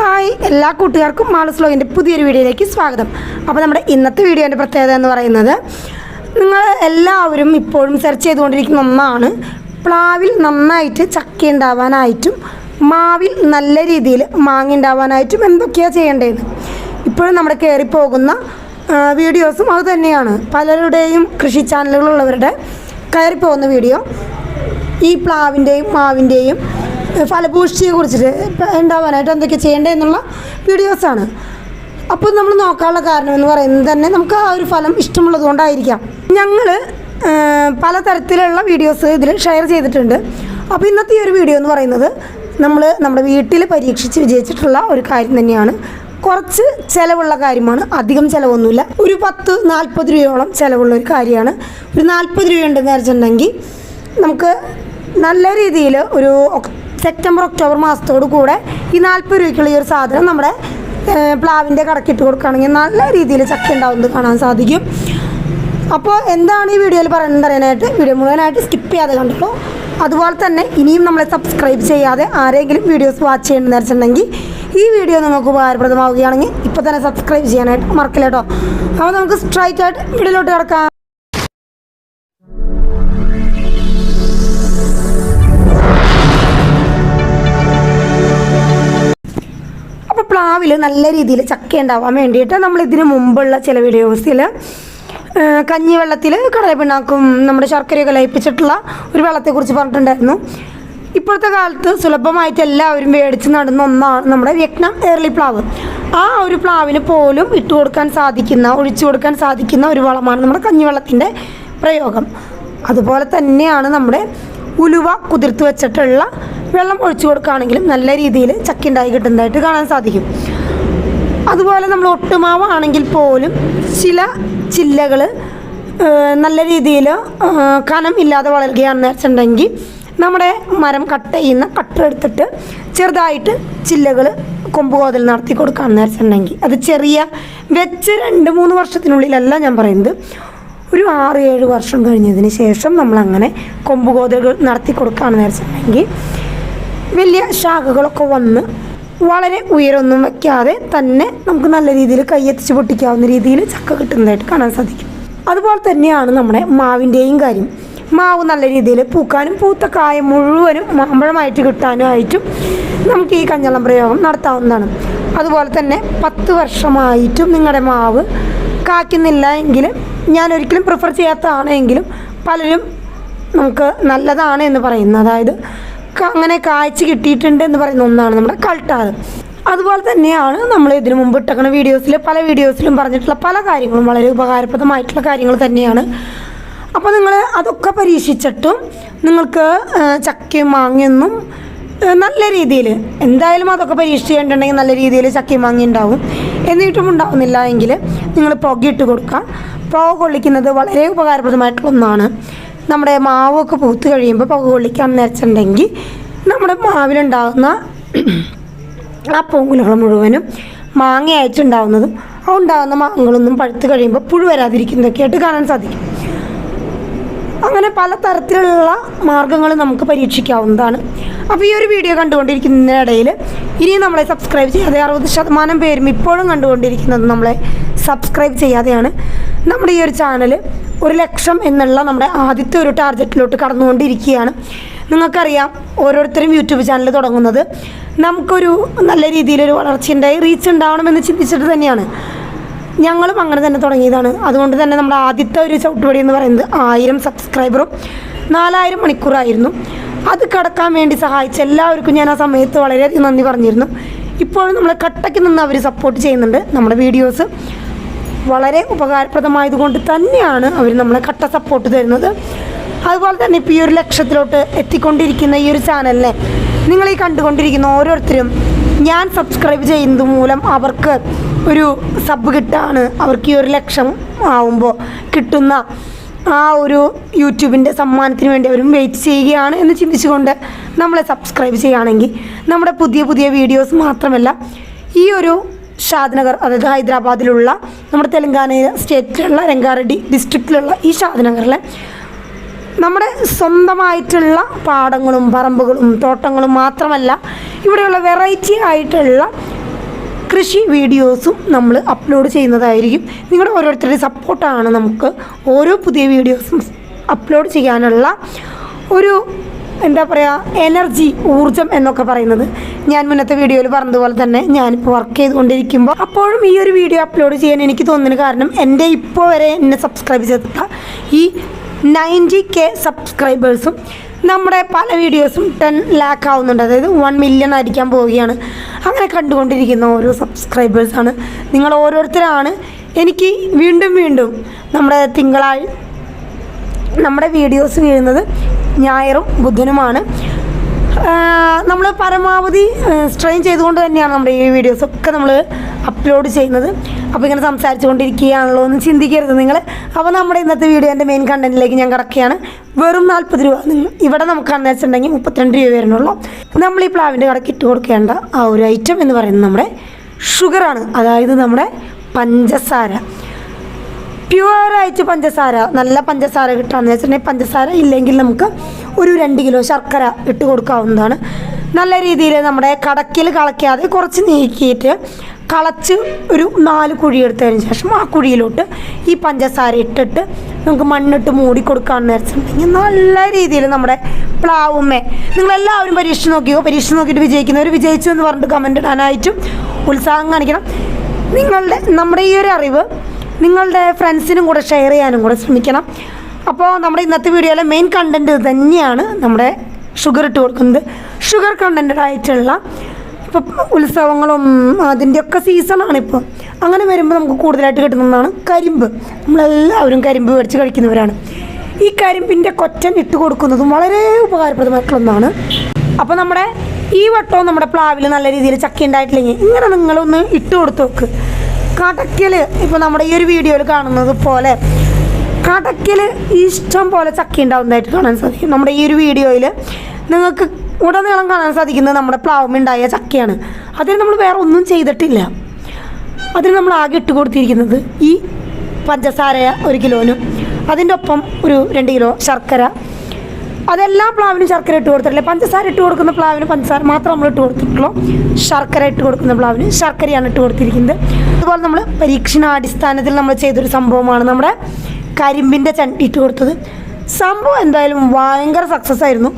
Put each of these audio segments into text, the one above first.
Hi എല്ലാ കൂട്ടുകാർക്കും മാളസ് ലോഗിന്റെ പുതിയൊരു വീഡിയോയിലേക്ക് സ്വാഗതം. അപ്പോൾ നമ്മുടെ ഇന്നത്തെ വീഡിയോന്റെ പ്രത്യേകത എന്ന് പറയുന്നത് നിങ്ങൾ എല്ലാവരും ഇപ്പോഴും സെർച്ച് ചെയ്തുകൊണ്ടിരിക്കുന്ന ഒന്നാണ് പ്ലാവിൽ നന്നായിട്ട് ചക്ക ഉണ്ടാവാനായിട്ടും മാവിൽ നല്ല രീതിയിൽ മാങ്ങ ഉണ്ടാവാനായിട്ടും എന്തൊക്കെയാണ് ചെയ്യേണ്ടതെന്ന്. ഇപ്പോഴും നമ്മുടെ കയറിപ്പോകുന്ന വീഡിയോസും അതുതന്നെയാണ് പലരുടെയും കൃഷി ചാനലുകളുള്ളവരുടെ കയറിപ്പോകുന്ന വീഡിയോ ഈ പ്ലാവിന്റെയും മാവിന്റെയും ഫലപുഷ്ടിയെ കുറിച്ചിട്ട് ഉണ്ടാവാനായിട്ട് എന്തൊക്കെ ചെയ്യേണ്ടത് എന്നുള്ള വീഡിയോസാണ് അപ്പോൾ നമ്മൾ നോക്കാനുള്ള കാരണം എന്ന് പറയുന്നത് തന്നെ നമുക്ക് ആ ഒരു ഫലം ഇഷ്ടമുള്ളത് കൊണ്ടായിരിക്കാം. ഞങ്ങൾ പലതരത്തിലുള്ള വീഡിയോസ് ഇതിൽ ഷെയർ ചെയ്തിട്ടുണ്ട്. അപ്പോൾ ഇന്നത്തെ ഈ ഒരു വീഡിയോ എന്ന് പറയുന്നത് നമ്മൾ നമ്മുടെ വീട്ടിൽ പരീക്ഷിച്ച് വിജയിച്ചിട്ടുള്ള ഒരു കാര്യം തന്നെയാണ്. കുറച്ച് ചിലവുള്ള കാര്യമാണ്. അധികം ചിലവൊന്നുമില്ല. ഒരു പത്ത് നാൽപ്പത് രൂപയോളം ചിലവുള്ള ഒരു കാര്യമാണ്. ഒരു നാൽപ്പത് രൂപ ഉണ്ടെന്ന് വെച്ചിട്ടുണ്ടെങ്കിൽ നമുക്ക് നല്ല രീതിയിൽ ഒരു സെപ്റ്റംബർ ഒക്ടോബർ മാസത്തോടു കൂടെ ഈ നാൽപ്പത് രൂപയ്ക്കുള്ള ഈ ഒരു സാധനം നമ്മുടെ പ്ലാവിന്റെ കടക്കിട്ട് കൊടുക്കുകയാണെങ്കിൽ നല്ല രീതിയിൽ ചക്ക ഉണ്ടാവുന്നത് കാണാൻ സാധിക്കും. അപ്പോൾ എന്താണ് ഈ വീഡിയോയിൽ പറയുന്നത് അറിയാനായിട്ട്? വീഡിയോ മുഴുവനായിട്ട് സ്കിപ്പ് ചെയ്യാതെ കണ്ടപ്പോൾ അതുപോലെ തന്നെ ഇനിയും നമ്മളെ സബ്സ്ക്രൈബ് ചെയ്യാതെ ആരെങ്കിലും വീഡിയോസ് വാച്ച് ചെയ്യണമെന്ന് വെച്ചിട്ടുണ്ടെങ്കിൽ ഈ വീഡിയോ നിങ്ങൾക്ക് ഉപകാരപ്രദമാവുകയാണെങ്കിൽ ഇപ്പോൾ തന്നെ സബ്സ്ക്രൈബ് ചെയ്യാനായിട്ട് മറക്കില്ല കേട്ടോ. അപ്പോൾ നമുക്ക് സ്ട്രൈറ്റ് ആയിട്ട് വീഡിയോയിലോട്ട് കിടക്കാം. പ്ലാവിൽ നല്ല രീതിയിൽ ചക്ക ഉണ്ടാവാൻ വേണ്ടിയിട്ട് നമ്മൾ ഇതിന് മുമ്പുള്ള ചില വീഡിയോസിൽ കഞ്ഞി വെള്ളത്തിൽ കടല കടലപ്പിണ്ണാക്കും നമ്മുടെ ശർക്കരയൊക്കെ ലയിപ്പിച്ചിട്ടുള്ള ഒരു വെള്ളത്തെക്കുറിച്ച് പറഞ്ഞിട്ടുണ്ടായിരുന്നു. ഇപ്പോഴത്തെ കാലത്ത് സുലഭമായിട്ട് എല്ലാവരും മേടിച്ച് നടുന്ന ഒന്നാണ് നമ്മുടെ വിയറ്റ്നാം എയർലി പ്ലാവ്. ആ ഒരു പ്ലാവിന് പോലും ഇട്ട് കൊടുക്കാൻ സാധിക്കുന്ന ഒഴിച്ചു കൊടുക്കാൻ സാധിക്കുന്ന ഒരു വളമാണ് നമ്മുടെ കഞ്ഞിവെള്ളത്തിന്റെ പ്രയോഗം. അതുപോലെ തന്നെയാണ് നമ്മുടെ ഉലുവ കുതിർത്ത് വെച്ചിട്ടുള്ള വെള്ളം ഒഴിച്ചു കൊടുക്കുകയാണെങ്കിലും നല്ല രീതിയിൽ ചക്ക ഉണ്ടായി കിട്ടുന്നതായിട്ട് കാണാൻ സാധിക്കും. അതുപോലെ നമ്മൾ ഒട്ടുമാവാണെങ്കിൽ പോലും ചില ചില്ലകൾ നല്ല രീതിയിൽ കനം ഇല്ലാതെ വളരുകയാണെന്ന് വെച്ചിട്ടുണ്ടെങ്കിൽ നമ്മുടെ മരം കട്ട് ചെയ്യുന്ന കട്ടെടുത്തിട്ട് ചെറുതായിട്ട് ചില്ലകൾ കൊമ്പ് കോതൽ നടത്തി കൊടുക്കുകയാണെന്ന് വെച്ചിട്ടുണ്ടെങ്കിൽ അത് ചെറിയ വെച്ച് രണ്ട് മൂന്ന് വർഷത്തിനുള്ളിലല്ല ഞാൻ പറയുന്നത്. ഒരു ആറ് ഏഴ് വർഷം കഴിഞ്ഞതിന് ശേഷം നമ്മളങ്ങനെ കൊമ്പ് കോതലുകൾ നടത്തി കൊടുക്കുകയാണെന്ന് വെച്ചിട്ടുണ്ടെങ്കിൽ വലിയ ശാഖകളൊക്കെ വന്ന് വളരെ ഉയരൊന്നും വയ്ക്കാതെ തന്നെ നമുക്ക് നല്ല രീതിയിൽ കൈയെത്തിച്ച് പൊട്ടിക്കാവുന്ന രീതിയിൽ ചക്ക കിട്ടുന്നതായിട്ട് കാണാൻ സാധിക്കും. അതുപോലെ തന്നെയാണ് നമ്മുടെ മാവിന്റെയും കാര്യം. മാവ് നല്ല രീതിയിൽ പൂക്കാനും പൂത്ത കായ മുഴുവനും മാമ്പഴമായിട്ട് കിട്ടാനുമായിട്ടും നമുക്ക് ഈ കഞ്ഞളം പ്രയോഗം നടത്താവുന്നതാണ്. അതുപോലെ തന്നെ പത്ത് വർഷമായിട്ടും നിങ്ങളുടെ മാവ് കായ്ക്കുന്നില്ല എങ്കിൽ ഞാൻ ഒരിക്കലും പ്രിഫർ ചെയ്യാത്തതാണെങ്കിലും പലരും നമുക്ക് നല്ലതാണ് എന്ന് പറയുന്നത് അതായത് അങ്ങനെ കാഴ്ച കിട്ടിയിട്ടുണ്ട് എന്ന് പറയുന്ന ഒന്നാണ് നമ്മുടെ കൾട്ടാറ് അതുപോലെ തന്നെയാണ് നമ്മൾ ഇതിനു മുമ്പ് ഇട്ടക്കണ വീഡിയോസിൽ പല വീഡിയോസിലും പറഞ്ഞിട്ടുള്ള പല കാര്യങ്ങളും വളരെ ഉപകാരപ്രദമായിട്ടുള്ള കാര്യങ്ങൾ തന്നെയാണ്. അപ്പോൾ നിങ്ങൾ അതൊക്കെ പരീക്ഷിച്ചിട്ടും നിങ്ങൾക്ക് ചക്കയും മാങ്ങയൊന്നും നല്ല രീതിയിൽ എന്തായാലും അതൊക്കെ പരീക്ഷിച്ച് നല്ല രീതിയിൽ ചക്കയും മാങ്ങി ഉണ്ടാവും. എന്നിട്ടും ഉണ്ടാവുന്നില്ല എങ്കിൽ നിങ്ങൾ പുകയിട്ട് കൊടുക്കുക. പുക കൊള്ളിക്കുന്നത് വളരെ ഉപകാരപ്രദമായിട്ടുള്ള ഒന്നാണ്. നമ്മുടെ മാവൊക്കെ പൂത്ത് കഴിയുമ്പോൾ പുക കൊള്ളിക്കാൻ വെച്ചിട്ടുണ്ടെങ്കിൽ നമ്മുടെ മാവിലുണ്ടാകുന്ന ആ പൂങ്കുലകൾ മുഴുവനും മാങ്ങ അയച്ചുണ്ടാവുന്നതും ആ ഉണ്ടാകുന്ന മാങ്ങകളൊന്നും പഴുത്ത് കഴിയുമ്പോൾ പുഴു വരാതിരിക്കുന്നതൊക്കെ ആയിട്ട് കാണാൻ സാധിക്കും. അങ്ങനെ പല തരത്തിലുള്ള മാർഗങ്ങൾ നമുക്ക് പരീക്ഷിക്കാവുന്നതാണ്. അപ്പോൾ ഈ ഒരു വീഡിയോ കണ്ടുകൊണ്ടിരിക്കുന്നതിനിടയിൽ ഇനിയും നമ്മളെ സബ്സ്ക്രൈബ് ചെയ്യാതെ അറുപത് ശതമാനം പേരും ഇപ്പോഴും കണ്ടുകൊണ്ടിരിക്കുന്നത് നമ്മളെ സബ്സ്ക്രൈബ് ചെയ്യാതെയാണ് നമ്മുടെ ഈ ഒരു ചാനൽ ഒരു ലക്ഷം എന്നുള്ള നമ്മുടെ ആദ്യത്തെ ഒരു ടാർഗറ്റിലോട്ട് കടന്നുകൊണ്ടിരിക്കുകയാണ്. നിങ്ങൾക്കറിയാം ഓരോരുത്തരും യൂട്യൂബ് ചാനൽ തുടങ്ങുന്നത് നമുക്കൊരു നല്ല രീതിയിലൊരു വളർച്ചയുണ്ടായി റീച്ച് ഉണ്ടാവണമെന്ന് ചിന്തിച്ചിട്ട് തന്നെയാണ്. ഞങ്ങളും അങ്ങനെ തന്നെ തുടങ്ങിയതാണ്. അതുകൊണ്ട് തന്നെ നമ്മുടെ ആദ്യത്തെ ഒരു ചവിട്ടുപടി എന്ന് പറയുന്നത് ആയിരം സബ്സ്ക്രൈബറും നാലായിരം മണിക്കൂറായിരുന്നു. അത് കടക്കാൻ വേണ്ടി സഹായിച്ച എല്ലാവർക്കും ഞാൻ ആ സമയത്ത് വളരെയധികം നന്ദി പറഞ്ഞിരുന്നു. ഇപ്പോഴും നമ്മളെ കട്ടയ്ക്ക് നിന്ന് അവർ സപ്പോർട്ട് ചെയ്യുന്നുണ്ട്. നമ്മുടെ വീഡിയോസ് വളരെ ഉപകാരപ്രദമായതുകൊണ്ട് തന്നെയാണ് അവർ നമ്മളെ കട്ട സപ്പോർട്ട് തരുന്നത്. അതുപോലെ തന്നെ ഇപ്പോൾ ഈ ഒരു ലക്ഷത്തിലോട്ട് എത്തിക്കൊണ്ടിരിക്കുന്ന ഈ ഒരു ചാനലിനെ നിങ്ങൾ ഈ കണ്ടുകൊണ്ടിരിക്കുന്ന ഓരോരുത്തരും ഞാൻ സബ്സ്ക്രൈബ് ചെയ്യുന്നത് മൂലം അവർക്ക് ഒരു സബ് കിട്ടാണ്. അവർക്ക് ഈ ഒരു ലക്ഷം ആവുമ്പോൾ കിട്ടുന്ന ആ ഒരു യൂട്യൂബിന്റെ സമ്മാനത്തിന് വേണ്ടി അവരും വെയിറ്റ് ചെയ്യുകയാണ് എന്ന് ചിന്തിച്ചുകൊണ്ട് നമ്മളെ സബ്സ്ക്രൈബ് ചെയ്യുകയാണെങ്കിൽ നമ്മുടെ പുതിയ പുതിയ വീഡിയോസ് മാത്രമല്ല ഈ ഒരു ഷാദ്നഗർ അതായത് ഹൈദരാബാദിലുള്ള നമ്മുടെ തെലങ്കാന സ്റ്റേറ്റിലുള്ള രംഗാറെഡ്ഡി ഡിസ്ട്രിക്റ്റിലുള്ള ഈ ഷാദിനഗറിലെ നമ്മുടെ സ്വന്തമായിട്ടുള്ള പാടങ്ങളും പറമ്പുകളും തോട്ടങ്ങളും മാത്രമല്ല ഇവിടെയുള്ള വെറൈറ്റി ആയിട്ടുള്ള കൃഷി വീഡിയോസും നമ്മൾ അപ്ലോഡ് ചെയ്യുന്നതായിരിക്കും. നിങ്ങളുടെ ഓരോരുത്തരുടെ സപ്പോർട്ടാണ് നമുക്ക് ഓരോ പുതിയ വീഡിയോസും അപ്ലോഡ് ചെയ്യാനുള്ള ഒരു എന്താ പറയുക എനർജി ഊർജം എന്നൊക്കെ പറയുന്നത്. ഞാൻ മുന്നത്തെ വീഡിയോയിൽ പറഞ്ഞതുപോലെ തന്നെ ഞാനിപ്പോൾ വർക്ക് ചെയ്തുകൊണ്ടിരിക്കുമ്പോൾ അപ്പോഴും ഈ ഒരു വീഡിയോ അപ്ലോഡ് ചെയ്യാൻ എനിക്ക് തോന്നുന്നതിന് കാരണം എന്റെ ഇപ്പോൾ വരെ എന്നെ സബ്സ്ക്രൈബ് ചെയ്തിട്ടുള്ള ഈ നയന്റി കെ സബ്സ്ക്രൈബേഴ്സും നമ്മുടെ പല വീഡിയോസും ടെൻ ലാക്ക് ആവുന്നുണ്ട്. അതായത് വൺ മില്യൺ ആയിരിക്കാൻ പോവുകയാണ്. അങ്ങനെ കണ്ടുകൊണ്ടിരിക്കുന്ന ഓരോ സബ്സ്ക്രൈബേഴ്സാണ് നിങ്ങൾ ഓരോരുത്തരാണ്. എനിക്ക് വീണ്ടും വീണ്ടും നമ്മുടെ തിങ്കളാഴ്ച നമ്മുടെ വീഡിയോസ് വീഴുന്നത് ഞായറും ബുധനുമാണ്. നമ്മൾ പരമാവധി സ്ട്രെയിൻ ചെയ്തുകൊണ്ട് തന്നെയാണ് നമ്മുടെ ഈ വീഡിയോസൊക്കെ നമ്മൾ അപ്ലോഡ് ചെയ്യുന്നത്. അപ്പോൾ ഇങ്ങനെ സംസാരിച്ചു കൊണ്ടിരിക്കുകയാണല്ലോ എന്ന് ചിന്തിക്കരുത് നിങ്ങൾ അപ്പോൾ നമ്മുടെ ഇന്നത്തെ വീഡിയോന്റെ മെയിൻ കണ്ടന്റിലേക്ക് ഞാൻ കിടക്കുകയാണ്. വെറും നാൽപ്പത് രൂപ നിങ്ങൾ ഇവിടെ നമുക്കാണെന്ന് വെച്ചിട്ടുണ്ടെങ്കിൽ മുപ്പത്തിരണ്ട് രൂപ വരുന്നുള്ളൂ. നമ്മൾ ഈ പ്ലാവിന്റെ കടക്ക് ഇട്ട് കൊടുക്കേണ്ട ആ ഒരു ഐറ്റം എന്ന് പറയുന്നത് നമ്മുടെ ഷുഗറാണ് അതായത് നമ്മുടെ പഞ്ചസാര. പ്യുവറായിട്ട് പഞ്ചസാര നല്ല പഞ്ചസാര കിട്ടാന്ന് വെച്ചിട്ടുണ്ടെങ്കിൽ പഞ്ചസാര ഇല്ലെങ്കിൽ നമുക്ക് ഒരു രണ്ട് കിലോ ശർക്കര ഇട്ട് കൊടുക്കാവുന്നതാണ്. നല്ല രീതിയിൽ നമ്മുടെ കടക്കിൽ കളയ്ക്കാതെ കുറച്ച് നീക്കിയിട്ട് കളച്ച് ഒരു നാല് കുഴി എടുത്തതിന് ശേഷം ആ കുഴിയിലോട്ട് ഈ പഞ്ചസാര ഇട്ടിട്ട് നമുക്ക് മണ്ണിട്ട് മൂടി കൊടുക്കാമെന്ന് വെച്ചിട്ടുണ്ടെങ്കിൽ നല്ല രീതിയിൽ നമ്മുടെ പ്ലാവുമ്മേ. നിങ്ങളെല്ലാവരും പരീക്ഷിച്ച് നോക്കിയോ? പരീക്ഷിച്ച് നോക്കിയിട്ട് വിജയിക്കുന്നവർ വിജയിച്ചു എന്ന് പറഞ്ഞിട്ട് കമന്റ് ഇടാനായിട്ടും ഉത്സാഹം കാണിക്കണം. നിങ്ങളുടെ നമ്മുടെ ഈ ഒരു അറിവ് നിങ്ങളുടെ ഫ്രണ്ട്സിനും കൂടെ ഷെയർ ചെയ്യാനും കൂടെ ശ്രമിക്കണം. അപ്പോൾ നമ്മുടെ ഇന്നത്തെ വീഡിയോയിലെ മെയിൻ കണ്ടന്റ് തന്നെയാണ് നമ്മുടെ ഷുഗർ ഇട്ട് കൊടുക്കുന്നത്. ഷുഗർ കണ്ടന്റഡ് ആയിട്ടുള്ള ഇപ്പം ഉത്സവങ്ങളും അതിന്റെയൊക്കെ സീസണാണ് ഇപ്പോൾ അങ്ങനെ വരുമ്പോൾ നമുക്ക് കൂടുതലായിട്ട് കിട്ടുന്നതാണ് കരിമ്പ്. നമ്മളെല്ലാവരും കരിമ്പ് മേടിച്ച് കഴിക്കുന്നവരാണ്. ഈ കരിമ്പിന്റെ കൊറ്റൻ ഇട്ട് കൊടുക്കുന്നതും വളരെ ഉപകാരപ്രദമായിട്ടുള്ള ഒന്നാണ്. അപ്പോൾ നമ്മുടെ ഈ വട്ടവും നമ്മുടെ പ്ലാവിൽ നല്ല രീതിയിൽ ചക്ക ഉണ്ടായിട്ടില്ലെങ്കിൽ ഇങ്ങനെ നിങ്ങളൊന്ന് ഇട്ട് കൊടുത്ത് നോക്ക്. കടക്കൽ ഇപ്പോൾ നമ്മുടെ ഈ ഒരു വീഡിയോയിൽ കാണുന്നത് പോലെ കടക്കൽ ഇഷ്ടം പോലെ ചക്ക ഉണ്ടാവുന്നതായിട്ട് കാണാൻ സാധിക്കും. നമ്മുടെ ഈ ഒരു വീഡിയോയിൽ നിങ്ങൾക്ക് ഉടനീളം കാണാൻ സാധിക്കുന്നത് നമ്മുടെ പ്ലാവുമുണ്ടായ ചക്കയാണ്. അതിന് നമ്മൾ വേറെ ഒന്നും ചെയ്തിട്ടില്ല. അതിന് നമ്മൾ ആകെ ഇട്ട് കൊടുത്തിരിക്കുന്നത് ഈ പഞ്ചസാര ഒരു കിലോനും അതിന്റെ ഒപ്പം ഒരു രണ്ട് കിലോ ശർക്കര അതെല്ലാ പ്ലാവിനും ശർക്കര ഇട്ട് കൊടുത്തിട്ടില്ല? പഞ്ചസാര ഇട്ട് കൊടുക്കുന്ന പ്ലാവിന് പഞ്ചസാര മാത്രം നമ്മൾ ഇട്ട് കൊടുത്തിട്ടുള്ളൂ. ശർക്കര ഇട്ട് കൊടുക്കുന്ന പ്ലാവിന് ശർക്കരയാണ് ഇട്ട് കൊടുത്തിരിക്കുന്നത്. അതുപോലെ നമ്മൾ പരീക്ഷണാടിസ്ഥാനത്തിൽ നമ്മൾ ചെയ്തൊരു സംഭവമാണ് നമ്മുടെ കരിമ്പിന്റെ ചണ്ടി ഇട്ട് കൊടുത്തത്. സംഭവം എന്തായാലും ഭയങ്കര സക്സസ് ആയിരുന്നു.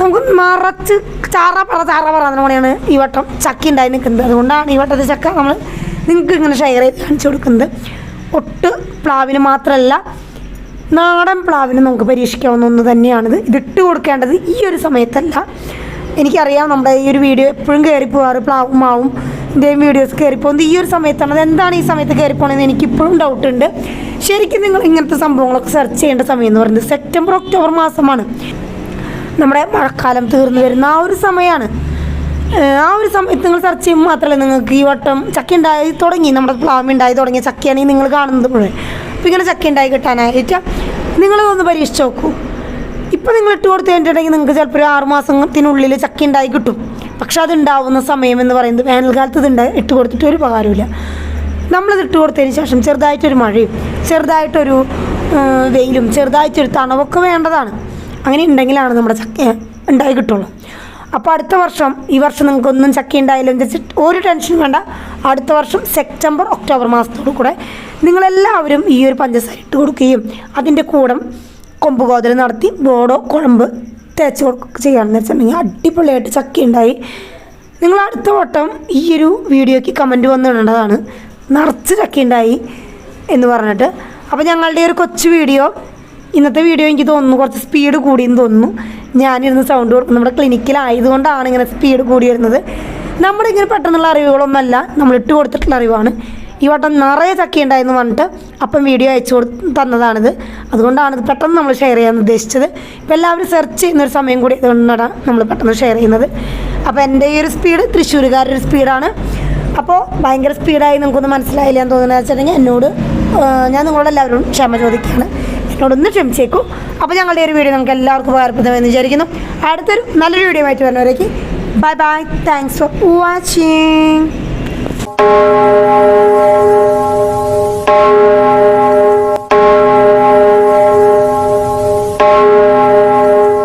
നമുക്ക് മറച്ച് ചാറ പറ ചാറ പറ അതിനോടെയാണ് ഈ വട്ടം ചക്ക ഉണ്ടായി നിൽക്കുന്നത്. അതുകൊണ്ടാണ് ഈ വട്ടത്തെ ചക്ക നമ്മൾ നിങ്ങൾക്ക് ഇങ്ങനെ ഷെയർ ചെയ്ത് കാണിച്ചു കൊടുക്കുന്നത്. ഒട്ട് പ്ലാവിന് മാത്രമല്ല നാടൻ പ്ലാവിന് നമുക്ക് പരീക്ഷിക്കാവുന്ന ഒന്ന് തന്നെയാണിത്. ഇട്ട് കൊടുക്കേണ്ടത് ഈ ഒരു സമയത്തല്ല. എനിക്കറിയാം നമ്മുടെ ഈ ഒരു വീഡിയോ എപ്പോഴും കയറി പോകാറ് പ്ലാവും മാവും ഇതേം വീഡിയോസ് കയറി പോകുന്നത് ഈ ഒരു സമയത്താണ് അത് എന്താണ് ഈ സമയത്ത് കയറി പോകണമെന്ന് എനിക്കിപ്പോഴും ഡൗട്ട് ഉണ്ട് ശരിക്കും നിങ്ങൾ ഇങ്ങനത്തെ സംഭവങ്ങളൊക്കെ സെർച്ച് ചെയ്യേണ്ട സമയം എന്ന് പറയുന്നത് സെപ്റ്റംബർ ഒക്ടോബർ മാസമാണ്. നമ്മുടെ മഴക്കാലം തീർന്നു വരുന്ന ആ ഒരു സമയമാണ് ആ ഒരു സമയത്ത് നിങ്ങൾ സെർച്ച് ചെയ്യുമ്പോൾ മാത്രമല്ല നിങ്ങൾക്ക് ഈ വട്ടം ചക്ക ഉണ്ടായി തുടങ്ങി നമ്മുടെ പ്ലാവ് ഉണ്ടായി തുടങ്ങിയ ചക്കയാണെങ്കിൽ നിങ്ങൾ കാണുന്നത് മുഴുവൻ. അപ്പോൾ ഇങ്ങനെ ചക്ക ഉണ്ടായി കിട്ടാനായിട്ട് നിങ്ങൾ ഒന്ന് പരീക്ഷിച്ച് നോക്കൂ. ഇപ്പം നിങ്ങൾ ഇട്ട് കൊടുത്ത് കഴിഞ്ഞിട്ടുണ്ടെങ്കിൽ നിങ്ങൾക്ക് ചിലപ്പോൾ ഒരു ആറ് മാസത്തിനുള്ളിൽ ചക്ക ഉണ്ടായി കിട്ടും. പക്ഷെ അത് ഉണ്ടാവുന്ന സമയം എന്ന് പറയുന്നത് വേനൽക്കാലത്ത് ഇത് ഉണ്ടായി ഇട്ട് കൊടുത്തിട്ട് ഒരു ഉപകാരമില്ല നമ്മളിത് ഇട്ട് കൊടുത്തതിന് ശേഷം ചെറുതായിട്ടൊരു മഴയും ചെറുതായിട്ടൊരു വെയിലും ചെറുതായിട്ടൊരു തണവൊക്കെ വേണ്ടതാണ്. അങ്ങനെ ഉണ്ടെങ്കിലാണ് നമ്മുടെ ചക്ക ഉണ്ടായി കിട്ടുള്ളൂ. അപ്പോൾ അടുത്ത വർഷം ഈ വർഷം നിങ്ങൾക്കൊന്നും ചക്ക ഉണ്ടായാലും വെച്ചിട്ട് ഒരു ടെൻഷനും വേണ്ട. അടുത്ത വർഷം സെപ്റ്റംബർ ഒക്ടോബർ മാസത്തോടു കൂടെ നിങ്ങളെല്ലാവരും ഈ ഒരു പഞ്ചസാര ഇട്ട് കൊടുക്കുകയും അതിന്റെ കൂടെ കൊമ്പ് കോതൽ നടത്തി ബോഡോ കുഴമ്പ് തേച്ച് കൊടുക്കുക ചെയ്യുകയാണെന്ന് വെച്ചിട്ടുണ്ടെങ്കിൽ അടിപൊളിയായിട്ട് ചക്ക ഉണ്ടായി. നിങ്ങൾ അടുത്ത വട്ടം ഈ ഒരു വീഡിയോയ്ക്ക് കമന്റ് വന്നിടേണ്ടതാണ്. നിറച്ച് ചക്ക ഉണ്ടായി എന്ന് പറഞ്ഞിട്ട്. അപ്പോൾ ഞങ്ങളുടെ ഒരു കൊച്ചു വീഡിയോ ഇന്നത്തെ വീഡിയോ എനിക്ക് തോന്നുന്നു കുറച്ച് സ്പീഡ് കൂടിയെന്ന് തോന്നുന്നു. ഞാനിരുന്ന് സൗണ്ട് കൊടുക്കും നമ്മുടെ ക്ലിനിക്കിലായതുകൊണ്ടാണ് ഇങ്ങനെ സ്പീഡ് കൂടി വരുന്നത് നമ്മുടെ ഇങ്ങനെ പെട്ടെന്നുള്ള അറിവുകളൊന്നുമല്ല. നമ്മൾ ഇട്ട് കൊടുത്തിട്ടുള്ള അറിവാണ്. ഈ വട്ടം നിറയെ ചക്ക ഉണ്ടായിരുന്നു പറഞ്ഞിട്ട് അപ്പം വീഡിയോ അയച്ചു കൊടു തന്നതാണിത്. അതുകൊണ്ടാണ് ഇത് പെട്ടെന്ന് നമ്മൾ ഷെയർ ചെയ്യാൻ ഉദ്ദേശിച്ചത്. ഇപ്പോൾ എല്ലാവരും സെർച്ച് ചെയ്യുന്നൊരു സമയം കൂടി അതുകൊണ്ടാണ് നമ്മൾ പെട്ടെന്ന് ഷെയർ ചെയ്യുന്നത്. അപ്പോൾ എന്റെ ഈ ഒരു സ്പീഡ് തൃശ്ശൂരുകാരുടെ സ്പീഡാണ് അപ്പോൾ ഭയങ്കര സ്പീഡായി നിങ്ങൾക്കൊന്ന് മനസ്സിലായില്ല എന്ന് തോന്നുന്നത് വെച്ചിട്ടുണ്ടെങ്കിൽ എന്നോട് ഞാൻ നിങ്ങളോട് എല്ലാവരും ക്ഷമ ചോദിക്കുകയാണ്. എന്നോടൊന്ന് ക്ഷമിച്ചേക്കൂ അപ്പോൾ ഞങ്ങളുടെ ഒരു വീഡിയോ നമുക്ക് എല്ലാവർക്കും ഉപകാരപ്രദമെന്ന് വിചാരിക്കുന്നു. അടുത്തൊരു നല്ലൊരു വീഡിയോ ആയിട്ട് വരുന്നവരേക്ക് bye bye thanks for watching